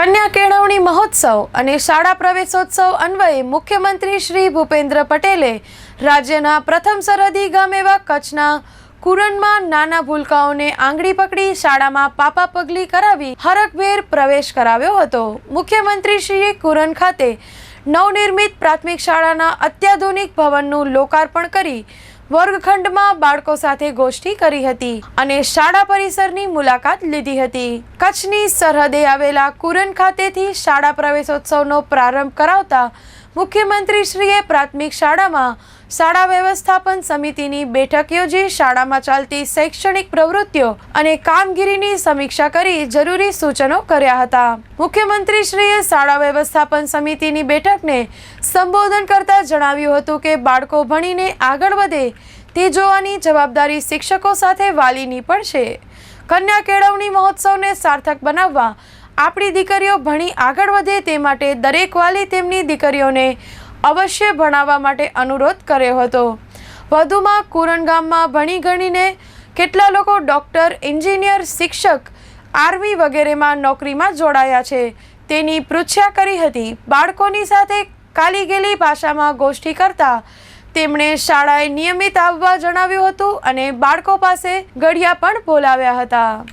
કન્યા કેળવણી મહોત્સવ અને શાળા પ્રવેશોત્સવ અન્વયે મુખ્યમંત્રી શ્રી ભૂપેન્દ્ર પટેલે રાજ્યના પ્રથમ સરહદી ગામ એવા કચ્છના કુરનમાં નાના ભૂલકાઓને આંગળી પકડી શાળામાં પાપા પગલી કરાવી હરકભેર પ્રવેશ કરાવ્યો હતો. મુખ્યમંત્રી શ્રીએ કુરન ખાતે નવનિર્મિત પ્રાથમિક શાળાના અત્યાધુનિક ભવનનું લોકાર્પણ કરી વર્ગખંડમાં બાળકો સાથે ગોષ્ઠી કરી હતી અને શાળા પરિસરની મુલાકાત લીધી હતી. કચ્છની સરહદે આવેલા કુરન ખાતેથી શાળા પ્રવેશોત્સવનો પ્રારંભ કરાવતા મુખ્યમંત્રીશ્રીએ પ્રાથમિક શાળામાં શાળા વ્યવસ્થાપન સમિતિની બેઠક યોજી શાળામાં ચાલતી શૈક્ષણિક પ્રવૃત્તિઓ અને કામગીરીની સમીક્ષા કરી જરૂરી સૂચનો કર્યા હતા. મુખ્યમંત્રીશ્રીએ શાળા વ્યવસ્થાપન સમિતિની બેઠકને સંબોધન કરતા જણાવ્યું હતું કે બાળકો ભણીને આગળ વધે તે જોવાની જવાબદારી શિક્ષકો સાથે વાલીની પણ છે. કન્યા કેળવણી મહોત્સવને સાર્થક બનાવવા આપણી દીકરીઓ ભણી આગળ વધે તે માટે દરેક વાલી તેમની દીકરીઓને અવશ્ય ભણાવવા માટે અનુરોધ કર્યો હતો. વધુમાં કુરણ ગામમાં ભણી ગણીને કેટલા લોકો ડૉક્ટર, એન્જિનિયર, શિક્ષક, આર્મી વગેરેમાં નોકરીમાં જોડાયા છે તેની પૃચ્છા કરી હતી. બાળકોની સાથે કાલી ગેલી ભાષામાં ગોષ્ઠી કરતા તેમણે શાળાએ નિયમિત આવવા જણાવ્યું હતું અને બાળકો પાસે ગઢિયા પણ બોલાવ્યા હતા.